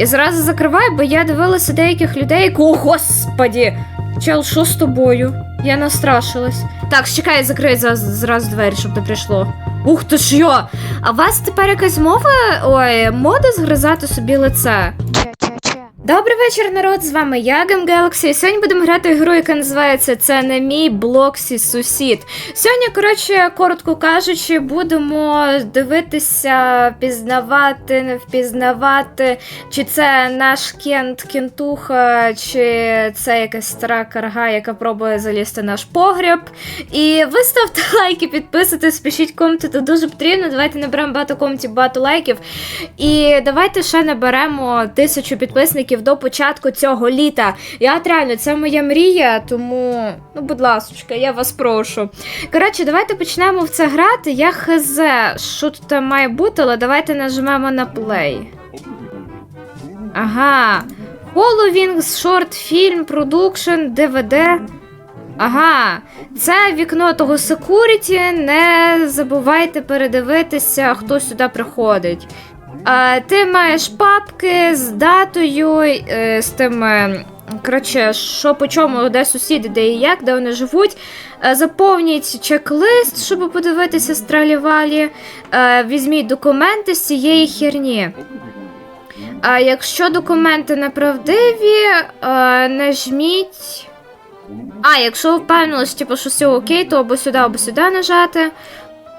І зразу закривай, бо я дивилася деяких людей. О, господі! Чел, що з тобою? Я настрашилась. Так, чекай, закрий за- зразу двері, щоб не прийшло. Ух ти ж йо! А у вас тепер якась мова? Ой, мода згризати собі лице. Добрий вечір, народ! З вами я, Гем Galaxy, і сьогодні будемо грати гру, яка називається Це не мій Блоксі сусід. Сьогодні, коротше, коротко кажучи, будемо дивитися, пізнавати, не впізнавати, чи це наш кент кентуха, чи це якась стара карга, яка пробує залізти наш погріб. І ви ставте лайки, підписуйтесь, пишіть коменти, це дуже потрібно. Давайте наберемо багато коментів, багато лайків. І давайте ще наберемо тисячу підписників до початку цього літа. Я от реально, це моя мрія, тому, ну, будь ласка, я вас прошу. Коротше, давайте почнемо в це грати. Я хз, що тут має бути, але давайте нажмемо на play. Ага. Following, шорт, фільм, продукшн, DVD. Ага, це вікно того секуріті. Не забувайте передивитися, хто сюди приходить. А, ти маєш папки з датою, е, з тим. е, Коротше, що по чому, де сусіди, де і як, де вони живуть. Е, Заповніть чек-лист, щоб подивитися стралівалі. Візьміть документи з цієї херні. А якщо документи неправдиві, нажміть. А, якщо впевнились, типу, що все окей, то або сюди, або сюди нажати.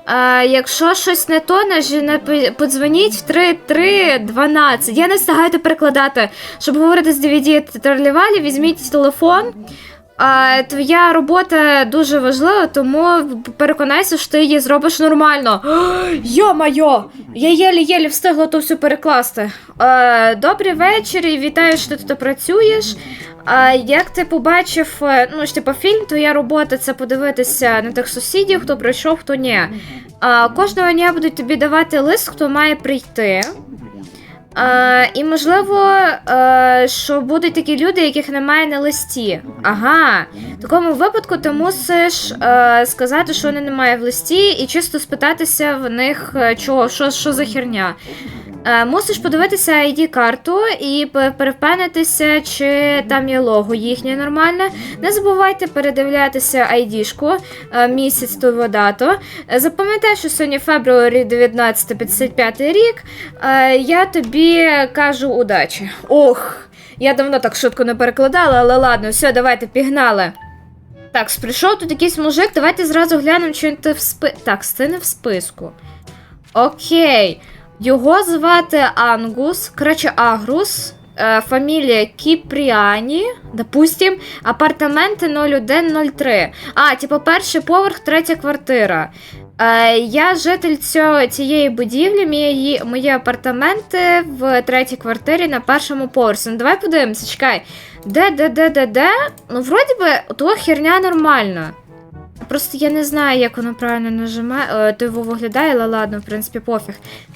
А, якщо щось не то, не по- подзвоніть в 3312. Я не встигаю перекладати. Щоб говорити з DVD тролівалі, візьміть телефон. Твоя робота дуже важлива, тому переконайся, що ти її зробиш нормально. Йо-майо! Я єлі-єлі встигла то все перекласти. Е, добрий вечір і вітаю, що ти тут працюєш. А як ти побачив, е, ну ж типу, фільм, твоя робота це подивитися на тих сусідів, хто прийшов, хто ні. А, кожного дня будуть тобі давати лист, хто має прийти. А, і можливо, а, що будуть такі люди, яких немає на листі. Ага. В такому випадку ти мусиш а, сказати, що вони немає в листі, і чисто спитатися в них, е, чого, що, що за херня. Е, мусиш подивитися ID-карту і пе- перевпевнитися, чи там є лого їхнє нормальне. Не забувайте передивлятися ID-шку, е, місяць ту дату. Запам'ятай, що сьогодні фебруарі 1955 рік. Е, я тобі кажу удачі. Ох, я давно так швидко не перекладала, але ладно, все, давайте пігнали. Так, прийшов тут якийсь мужик, давайте зразу глянемо, чи він в спи... Так, це не в списку. Окей. Його звати Ангус, коротше, Агрус, е, фамілія Кіпріані, допустим, апартаменти 0103. А, типу, перший поверх, третя квартира. Е, я житель цього, цієї будівлі, мої, мої апартаменти в третій квартирі на першому поверсі. Ну, давай подивимося, чекай. Де, де, де, де, де? Ну, вроді би, того херня нормальна. Просто я не знаю, як воно правильно нажимає. Е, то його виглядає, але ладно, в принципі, пофіг.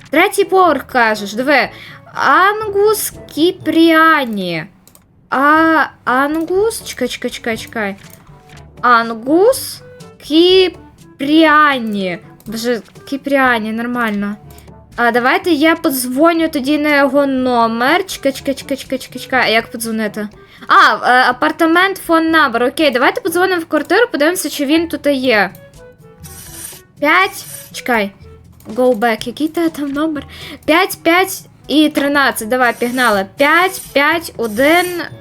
Третій поверх кажеш, диви. Ангус Кіпріані. А Ангус. Чекай, чекай, чекай, чекай. Ангус Кіпріані. Вже Кіпріані, нормально. А давайте я подзвоню тоді на його номер. Чекай, чекай, чекай, чекай, чекай, чекай. А як подзвонити? А, е, апартамент фон набор. Окей, давайте подзвонимо в квартиру, подивимося, чи він тут є. 5. Чекай. Go back. Який те там номер? 5, 5 і 13. Давай, пігнали. 5, 5, 1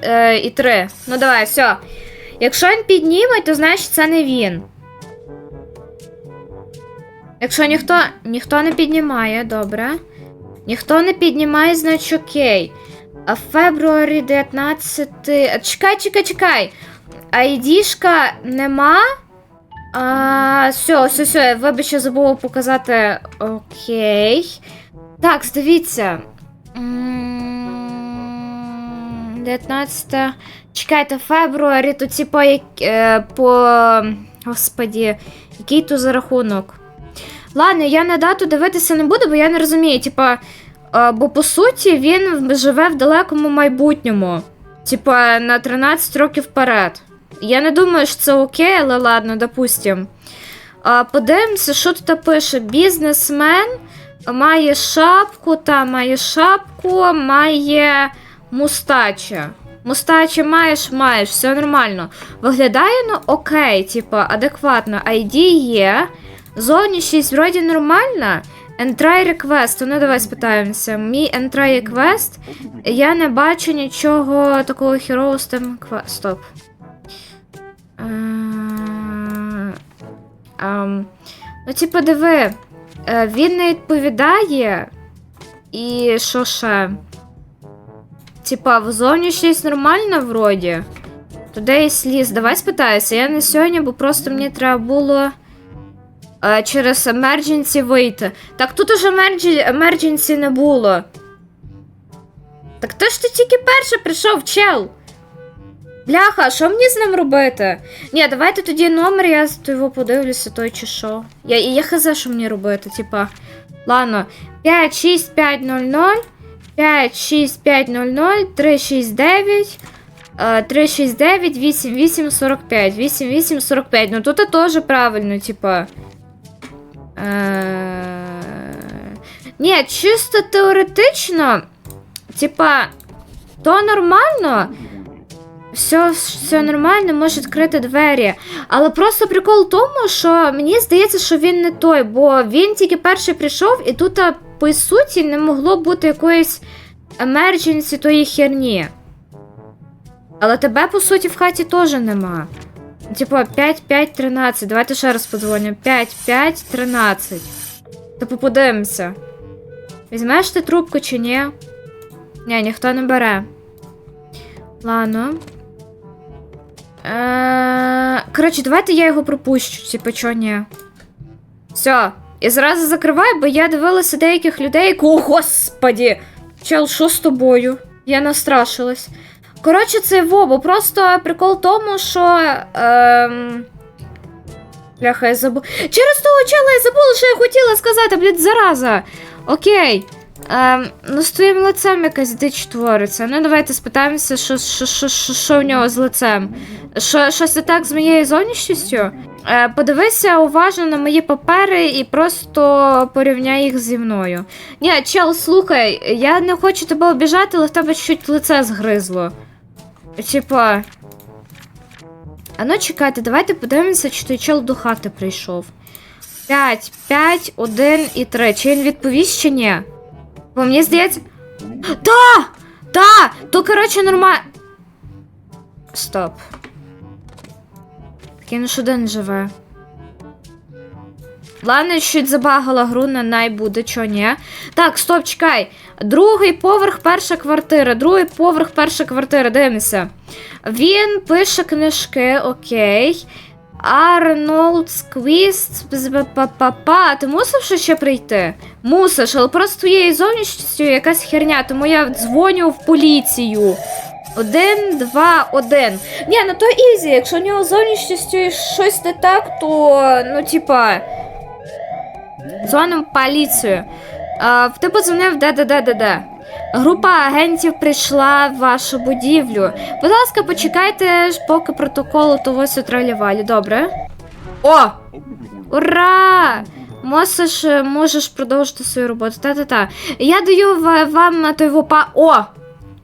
е, і 3. Ну давай, все. Якщо він підніме, то значить це не він. Якщо ніхто, ніхто не піднімає, добре. Ніхто не піднімає, значить окей. А в фебруарі 19. Чекай, чекай, чекай. Айдішка нема. А, все, все, все, вибач, я забула показати. Окей. Так, дивіться. 19. Чекайте, в фебруарі, то типа як, е, по. Господі, який то за рахунок. Ладно, я на дату дивитися не буду, бо я не розумію, типа. е, Бо по суті він живе в далекому майбутньому. Типа на 13 років вперед. Я не думаю, що це окей, але ладно, допустим. Подивимося, що тут пише: бізнесмен, Має шапку, та має шапку, має мустача. Мустача маєш, маєш, все нормально. Виглядає, ну окей, типа, адекватно. ID є. Зовнішність вроді нормальна. Entry request, ну давай спитаємося. Мій entry request, я не бачу нічого такого хірового з тим кве- Стоп. Е, Ну, типу, диви, е, він не відповідає. І що ще? Типа, в зовнішність нормальна вроді. Туди сліз. Давай спитаюся. Я не сьогодні, бо просто мені треба було через emergency вийти. Так тут уже emergen- emergency не було. Так ти ж ти тільки перший прийшов, чел. Бляха, що мені з ним робити? Ні, давайте тоді номер, я його подивлюся, той чи що. Я, я хз, що мені робити, типа. Ладно, 56500, 56500, 369, е, 369, 8845, 8845. Ну тут теж правильно, типа. Е... Ні, чисто теоретично, типа, то нормально. Все, все нормально, може відкрити двері. Але просто прикол в тому, що мені здається, що він не той, бо він тільки перший прийшов, і тут, по суті, не могло бути якоїсь emergency тої херні. Але тебе, по суті, в хаті теж нема. Типа 5-5-13. Давайте ще раз подзвоню. 5-5-13. Типу подивимося. Візьмеш ти трубку чи ні? Ні, ніхто не бере. Ладно. Е, Коротше, давайте я його пропущу, типу, чо ні. Все. І зразу закриваю, бо я дивилася деяких людей. О, господі! Чел, що з тобою? Я настрашилась. Коротше, це Вобо. Просто прикол в тому, що. Ем... Бляха, я забула. Через того чела я забула, що я хотіла сказати, блядь, зараза. Окей. Ем, ну, з твоїм лицем якась дич твориться. Ну, давайте спитаємося, що, що, що, що, що в нього з лицем. Що, щось не так з моєю зовнішністю? Е, подивися уважно на мої папери і просто порівняй їх зі мною. Ні, чел, слухай, я не хочу тебе обіжати, але в тебе чуть лице згризло. Типа. А ну чекайте, давайте подивимося, чи той чел до хати прийшов. 5, 5, 1 і 3. Чи він відповість, чи ні? Бо мені здається. Да! Да! То, коротше, нормально. Стоп. Так він ж один живе. Ладно, чуть забагала гру на най буде, чо ні. Так, стоп, чекай. Другий поверх, перша квартира. Другий поверх, перша квартира. Дивимося. Він пише книжки, окей. Арнолд Сквіст. Па-па-па. Ти мусив ще прийти? Мусиш, але просто твоєю зовнішністю якась херня, тому я дзвоню в поліцію. Один, два, один. Ні, ну то ізі. Якщо у нього з зовнішністю щось не так, то ну, типа. Дзвонимо поліцію. Ти подзвонив де-де-де-де-де. Група агентів прийшла в вашу будівлю. Будь ласка, почекайте, поки протоколу того сютралівалі, добре? О! Ура! Можеш, можеш продовжити свою роботу. Та-та-та. Я даю вам той вопа. О!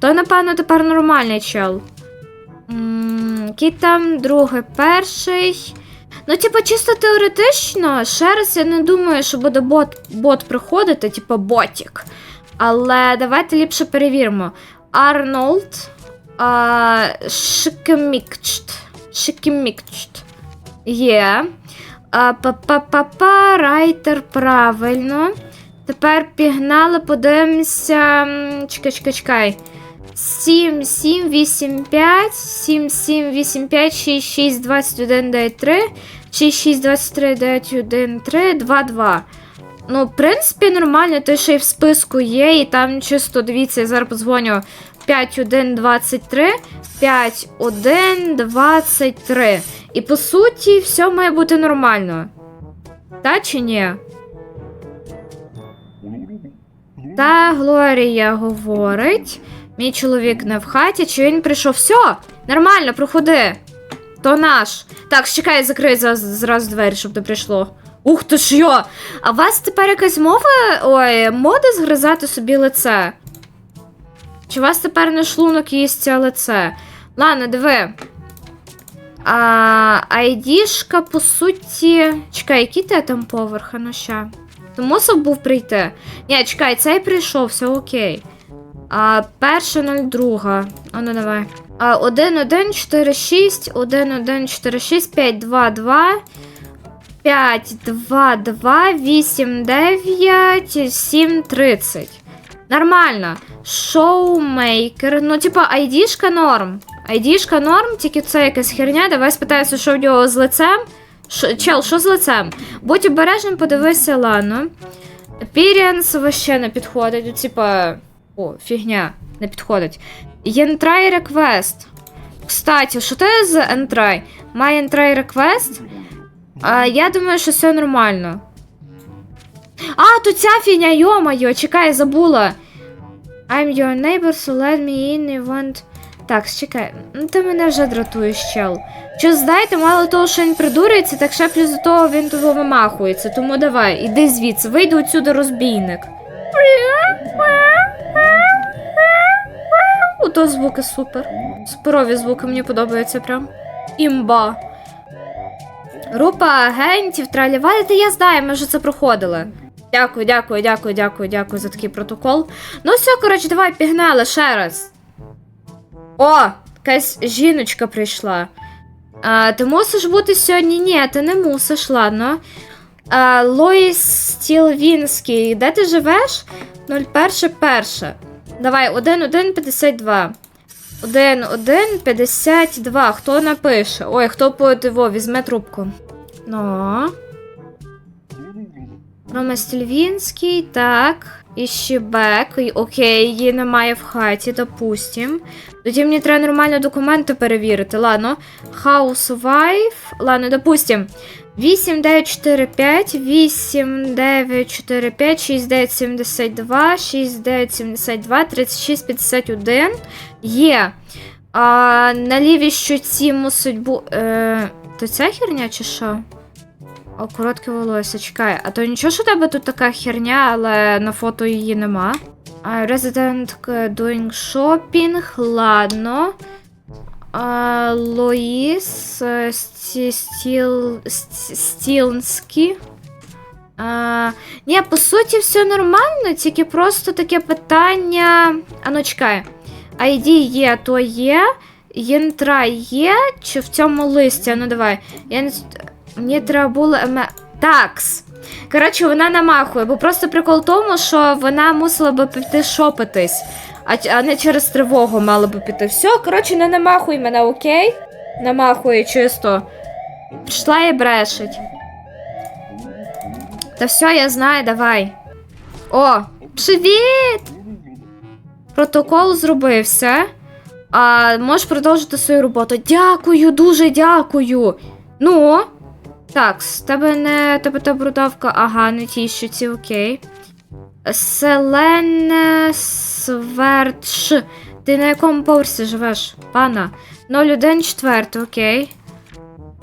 То, напевно, тепер нормальний чел. Який там другий, перший. Ну, типу, чисто теоретично, ще раз я не думаю, що буде бот, бот приходити, типу ботік. Але давайте ліпше перевіримо. Арнольд а. Шикемікчт. Є. Па-па-па-па, райтер, правильно. Тепер пігнали, подивимося. Чекай, чекай, чекай. 7, 7, 8, 5, 7, 7, 8, 5, 6, 6, 21, 9, 3, 6, 6, 23, 9, 1, 3, 2, 2. Ну, в принципі, нормально, те, що і в списку є, і там чисто, дивіться, я зараз подзвоню 5, 1, 23, 5, 1, 23. І по суті, все має бути нормально. Та чи ні? Та Глорія говорить. Мій чоловік не в хаті, чи він прийшов? Все, нормально, проходи. То наш. Так, чекай, закрий за- зразу двері, щоб не прийшло. Ух ти ж йо! А у вас тепер якась мова. Ой, мода згризати собі лице? Чи у вас тепер не шлунок їсть це лице? Ладно, диви. А, айдішка, по суті. Чекай, який ти там поверх, ну ща. Ти мусив був прийти? Ні, чекай, цей прийшов, все окей. А, перша 02. А ну давай. А, 1, 1, 4, 6, 1, 1, 4, 6, 5, 2, 2. 5, 2, 2, 8, 9, 7, 30. Нормально. Шоумейкер. Ну, типа, айдішка норм. Айдішка норм, тільки це якась херня. Давай спитаюся, що в нього з лицем. Шо, чел, що з лицем? Будь обережним, подивися, ладно. Appearance вообще не підходить. Типа. О, фігня, не підходить. Єнтрай реквест. Кстати, що це за ентрай? My ентрай реквест? Я думаю, що все нормально. А, тут ця фігня, йо-моє, чекай, забула. I'm your neighbor, so let me in, you want... Так, чекай, ну ти мене вже дратуєш, чел. Що знаєте, мало того, що він придурюється, так ще плюс до того він тут вимахується. Тому давай, іди звідси, вийди отсюди розбійник. Ото звуки супер. Суперові звуки, мені подобаються прям. Імба. Група агентів тралівали, та я знаю, ми вже це проходили. Дякую, дякую, дякую, дякую, дякую за такий протокол. Ну все, коротше, давай пігнали ще раз. О, якась жіночка прийшла. А, ти мусиш бути сьогодні? Ні, ти не мусиш, ладно. А, Лоїс Стілвінський, де ти живеш? 01.1. Давай, 1-1-52. 1-1-52. Хто напише? Ой, хто по диво, візьме трубку. Ну. Рома Стільвінський, так. І Щебек. І- Окей, її немає в хаті, допустим. Тоді мені треба нормально документи перевірити. Ладно. Housewife. Ладно, допустим. 8945, 8945, 6972, 6972, 3651. Є. А, на лівій щоці мусить бути. Е, то ця херня чи що? О, коротке волосся, чекай. А то нічого, що у тебе тут така херня, але на фото її нема. Resident doing shopping, ладно. А, Лоїс е, Сті- Стіл, Сті- Стілнський. А, ні, по суті, все нормально, тільки просто таке питання. А ну чекай. ID є, то є. Єнтра є, чи в цьому листі? Ну давай. Я не... Мені треба було. еме- Такс. Коротше, вона намахує, бо просто прикол в тому, що вона мусила би піти шопитись, а не через тривогу мала би піти. Все, коротше, не намахуй мене, окей? Намахує чисто. Пішла і брешить. Та все, я знаю, давай. О, привіт! Протокол зробився. А можеш продовжити свою роботу. Дякую, дуже дякую. Ну. Так, з тебе не тебе та брудавка, ага, не ті щуці, окей. Селене Свердш. Ти на якому поверсі живеш? Пана. 014, окей.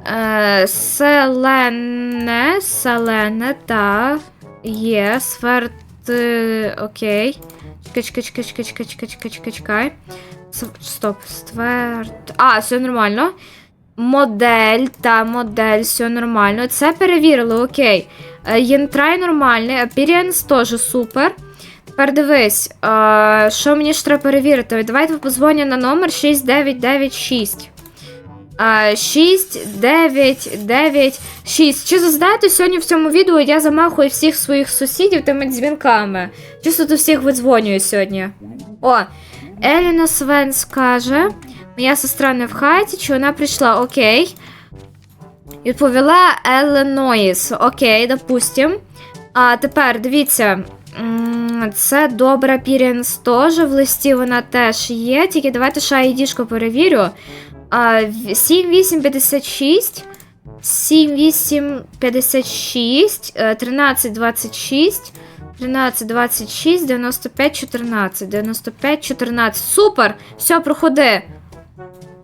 Е, селене, селене, та. Є, сверд. Окей. Чекай, чекай, чекай, чекай, чекай, чекай, чекай, чекай, чекай. Стоп, стверд. А, все нормально. Модель, та модель, все нормально. Це перевірили, окей. Е, Єнтрай нормальний, Appearance теж супер. Тепер дивись, е, що мені ж треба перевірити? Давайте позвоню на номер 6996. Е, 6996. Чи знаєте, сьогодні в цьому відео я замахую всіх своїх сусідів тими дзвінками. Чисто до всіх видзвонюю сьогодні. О, Еліна Свен скаже. Моя сестра не в хаті, чи вона прийшла? Окей. Відповіла Еленоїс. Окей, допустим. А тепер дивіться. Це добра Пірінс теж. В листі вона теж є. Тільки давайте ще айдішку перевірю. 7856. 7856. е, 1326. 13, 26, 95, 14, 95, 14. Супер! Все, проходи.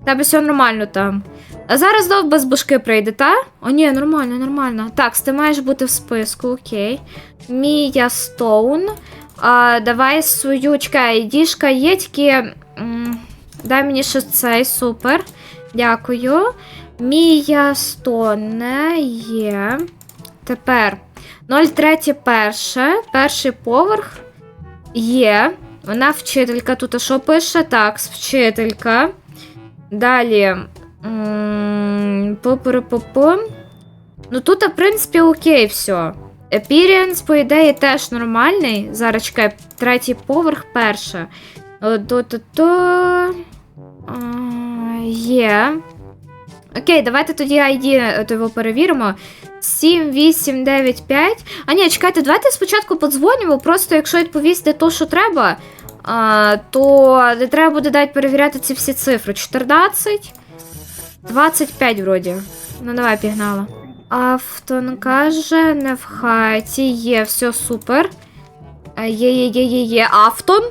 Тебе все нормально там. А зараз знов без башки прийде, та? О, ні, нормально, нормально. Так, ти маєш бути в списку, окей. Мія Стоун. А, давай свою чекай, діжка є, тільки. м, дай мені ще цей, супер. Дякую. Мія Стоне є. Тепер 03 перше. Перший поверх є. Вона вчителька. Тут а що пише? Так, вчителька. Далі. Пу-пу-пу-пу. Ну тут, в принципі, окей, все. Appearance, по ідеї, теж нормальний. Зараз чекай, третій поверх перше. Е, То-то-то. Є. Окей, давайте тоді ID е, то його перевіримо. 7, 8, 9, 5. А ні, чекайте, давайте спочатку подзвонимо. Просто якщо відповісти то, що треба, то не треба буде дати перевіряти ці всі цифри. 14, 25 вроді. Ну, давай, пігнала. Автон каже, не в хаті. Є, все супер. Е, Є, є, є, є, є. Автон?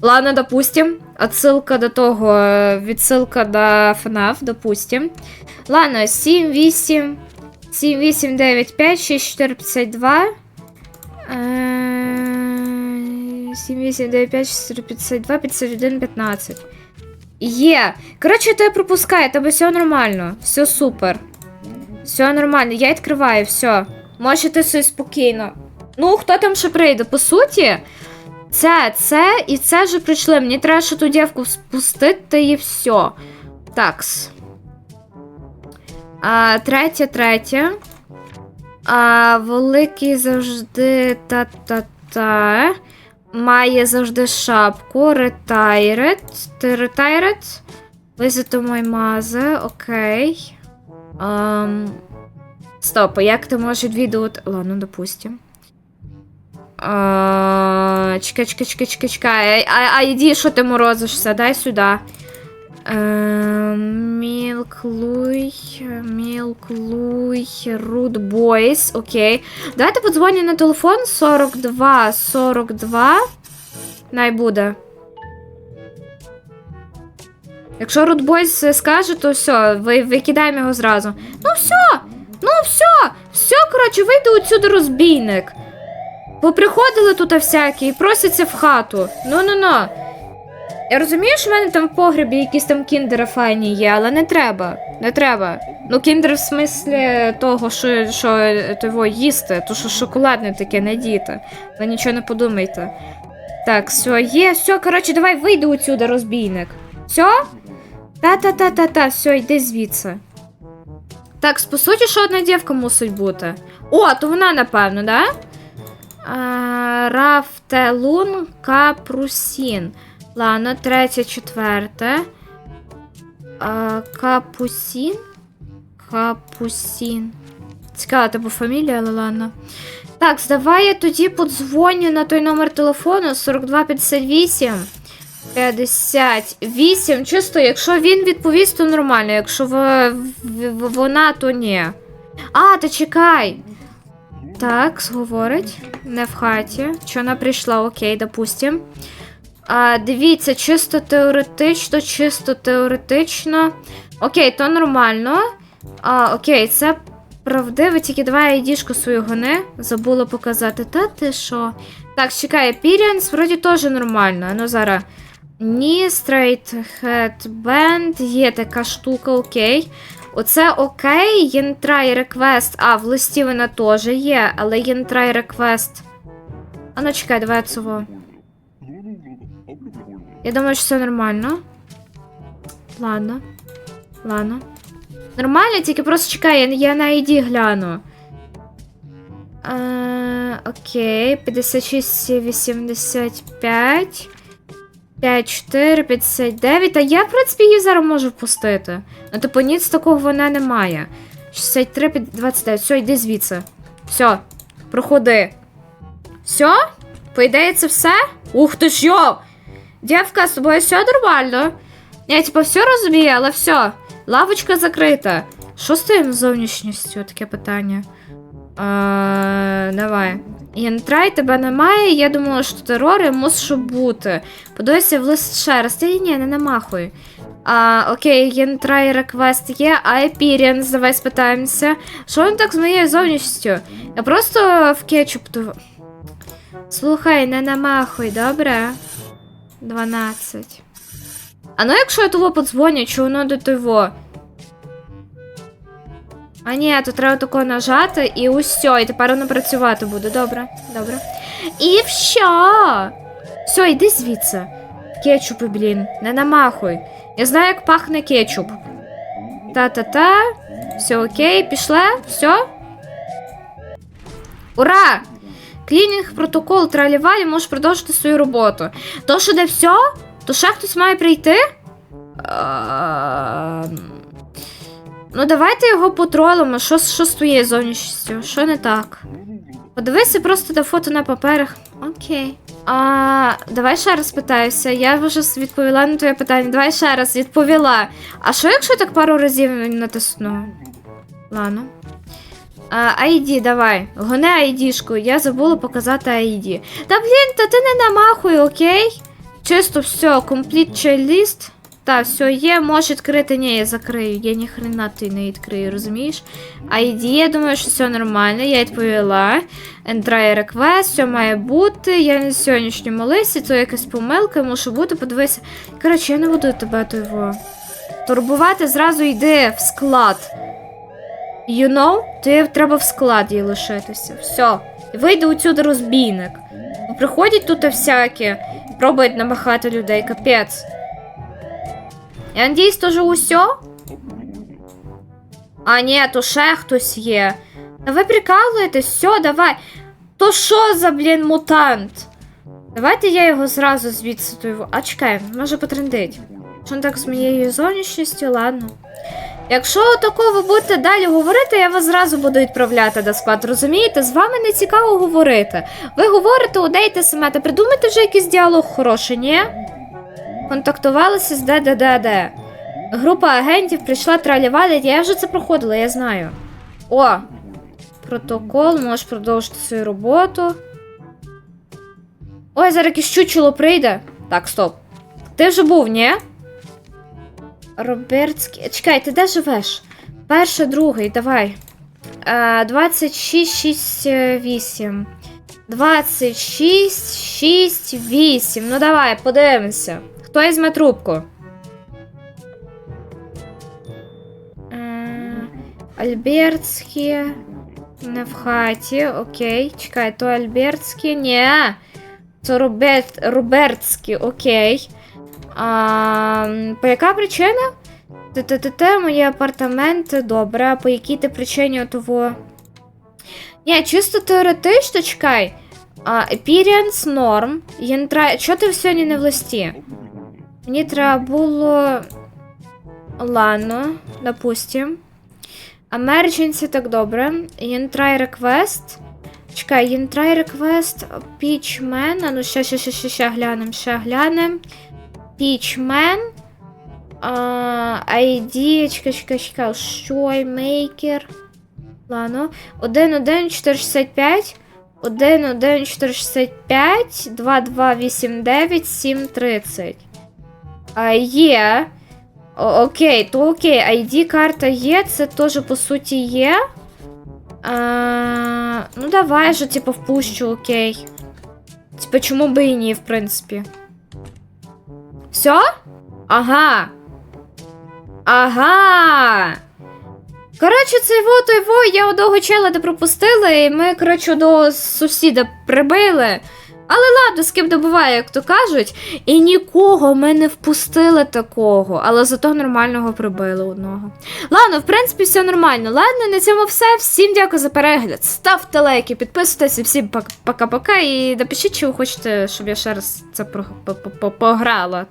Ладно, допустим. Отсылка до того, е, відсилка до FNAF, допустим. Ладно, 7, 8, 7, 8, 9, 5, 6, 4, 52. Е, 7, 8, 9, 5, 4, 52, 51, 15. Є. Коротше, тебе пропускає, тебе все нормально. Все супер. Все нормально, я відкриваю, все. Можете собі спокійно. Ну, хто там ще прийде? По суті, це, це і це вже прийшли. Мені треба ще ту дівку спустити і все. Такс. А, третє, третє. А, великий завжди та-та-та. Має завжди шапку. Retired. Ти to my mother. Окей. Um, Стоп, як ти можеш відвідувати. Ладно, допустим. Чекай, чекай, чекай, чекай, чекай. А, а іди, що ти морозишся? Дай сюди. Мілклуй, Мілклуй, Root Boys, окей. Давайте подзвоню на телефон 42 42. Най буде. Якщо Root Boys скаже, то все, ви, викидаємо його зразу. Ну все! Ну все! Все, коротше, вийди отсюди розбійник. Поприходили тут всякі і просяться в хату. Ну-ну-ну. Я розумію, що в мене там в погребі якісь там кіндери файні є, але не треба. Не треба. Ну, кіндер в смислі того, що, що того їсти, то що шоколадне таке, не діти. Ви нічого не подумайте. Так, все, є, все, коротше, давай вийди отсюди, розбійник. Все? Та-та-та-та-та, все, йди звідси. Так, по суті, що одна дівка мусить бути. О, то вона, напевно, да? Рафтелун Капрусін. Ладно, третє, четверте. Капусін. Капусін. Цікава тебе фамілія, але ладно. Так, давай я тоді подзвоню на той номер телефону 4258 58. Чисто, якщо він відповість, то нормально. Якщо в, в- в- вона, то ні. А, та чекай. Так, говорить. Не в хаті. Що вона прийшла, окей, допустим. А, дивіться, чисто теоретично, чисто теоретично. Окей, то нормально. А, окей, це правдиво, тільки давай айдішку свою гони. Забула показати. Та ти що? Так, чекай, Appearance вроді теж нормально. Ну зараз. Ні, Straight Headband, є така штука, окей. Оце окей, Єнтрай Request. А, в листі вона теж є, але Єнтрай Request. А ну чекай, давай цього. Я думаю, що все нормально. Ладно. Ладно. Нормально, тільки просто чекай, я, на ID гляну. Е, окей, 56, 85. 5, 4, 59. А я, в принципі, її зараз можу впустити. Ну, типу, ніц такого вона не має. 63, 29. Все, йди звідси. Все, проходи. Все? По ідеї, це все? Ух ти ж йо! Дівка, з тобою все нормально? Я, типу, все розумію, але все. Лавочка закрита. Що з твоєю зовнішністю? Таке питання. А, давай. Янтрай тебе немає, я думала, що терори мусить бути. Подивися в лист раз. Та ні, не намахуй. А, окей, єнтрай реквест є, а Епіріанс, давай спитаємося. Що він так з моєю зовнішністю? Я просто в кетчуп. Слухай, не намахуй, добре? 12. А ну якщо я того подзвоню, чи воно до того? А ні, то треба тако нажати і усьо, і тепер воно працювати буде. Добре, добре. І все. Все, йди звідси. Кетчупи, блін, не намахуй. Я знаю, як пахне кетчуп. Та-та-та. Все окей, пішла? Все? Ура! Клінінг, протокол, тралівалі, можеш продовжити свою роботу. То, що де все? То ще хтось має прийти? Ем, Ну, давайте його потролимо. Що, що з твоєю зовнішністю? Що не так? Подивися просто до фото на паперах. Окей. А, давай ще раз питаюся. Я вже відповіла на твоє питання. Давай ще раз відповіла. А що якщо так пару разів натисну? Ладно. А, давай. Гони ID-шку. Я забула показати ID. Та блін, та ти не намахуй, окей? Чисто все, complete checklist. Та, все є, можеш відкрити. Ні, я закрию. Я ніхрена ти не відкрию, розумієш? ID, я думаю, що все нормально, я відповіла. Entry request, все має бути. Я на сьогоднішньому листі, то якась помилка, мушу бути, подивися. Коротше, я не буду тебе того. Турбувати зразу йди в склад. You know? Тобі треба в складі лишитися. Все. Вийде отсюди розбійник. Приходять тут всякі, пробують намахати людей, капець. Я надіюсь, то же усьо? А, ні, то ще хтось є. Та ви прикалуєтесь, все, давай. То що за, блін, мутант? Давайте я його зразу звідси ту. А чекай, може потрендить. Що так з моєю зовнішністю, ладно. Якщо такого ви будете далі говорити, я вас зразу буду відправляти до склад. Розумієте? З вами не цікаво говорити. Ви говорите, удейте саме, та придумайте вже якийсь діалог хороший, ні? Контактувалися з ДДДД. Група агентів прийшла тралівали. Я вже це проходила, я знаю. О! Протокол, можеш продовжити свою роботу. Ой, зараз якесь чучело прийде. Так, стоп. Ти вже був, ні? Робертський. Чекай, ти де живеш? Перший, другий, давай. Е, 26, 6, 8. 26, 6, 8. Ну давай, подивимося. Хто візьме трубку? Е, Альбертський. Не в хаті, окей. Чекай, то Альбертський. Ні. Це Роберт, Робертський, окей. А, по яка причина? ТТТ, мої апартаменти, добре. А по якій ти причині того? Ні, чисто теоретично, чекай. А, appearance норм. Єнтра... Чого ти сьогодні не в листі? Мені треба було. Ладно, допустим. Emergency, так добре. Єнтрай request. Чекай, єнтрай request. Pitchman. Ну ще, ще, ще, ще, ще глянем, ще глянем. Pitchman. А, ID, чекай, чекай. Ладно. 1, 1, 465. 1, 1, 465, 2, 2, 8, 9, 7, 30. А, є. О, окей, то окей, ID-карта є, це теж по суті є. А, ну, давай же, типу, впущу, окей. Типа, чому би і ні, в принципі. Все? Ага. Ага. Коротше, це во той во, я одного чела де пропустила, і ми, коротше, до сусіда прибили. Але ладно, з ким добуває, як то кажуть. І нікого ми не впустили такого, але зато нормального прибили одного. Ладно, в принципі, все нормально. Ладно, на цьому все. Всім дякую за перегляд. Ставте лайки, підписуйтесь, і всім пока-пока. І напишіть, чи ви хочете, щоб я ще раз це пограла.